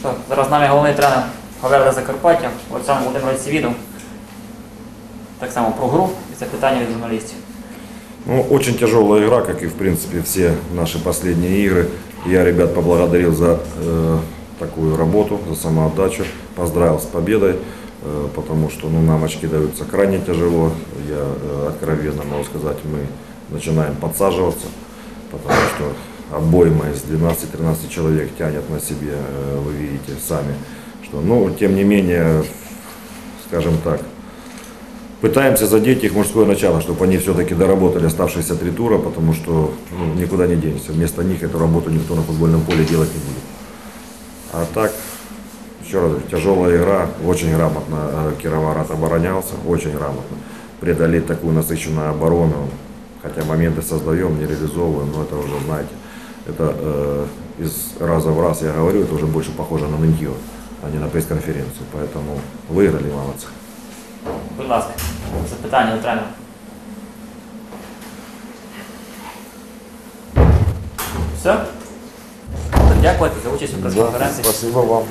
Що, зараз з нами головний тренер Хаверда Закарпаття, Олександр Володимирович Сівідов. Так само про гру і це питання від журналістів. Ну, очень тяжелая игра, как и в принципе все наши последние игры. Я ребят поблагодарил за э, такую работу, за самоотдачу, поздравил с победой, э, потому что ну, нам очки даются крайне тяжело. Я э, откровенно могу сказать, мы начинаем подсаживаться, потому что обойма из 12-13 человек тянет на себе, э, вы видите сами, что, ну, тем не менее, скажем так, Пытаемся задеть их мужское начало, чтобы они все-таки доработали оставшиеся три тура, потому что ну, никуда не денешься. Вместо них эту работу никто на футбольном поле делать не будет. А так, еще раз, тяжелая игра, очень грамотно э, Кировоград оборонялся, очень грамотно. Преодолеть такую насыщенную оборону, хотя моменты создаем, не реализовываем, но это уже, знаете, это э, из раза в раз, я говорю, это уже больше похоже на нытье, а не на пресс-конференцию. Поэтому выиграли, молодцы. Будь ласка, запитання до тренера. Все? Дякувати за участь у прес-конференції. спасибо вам.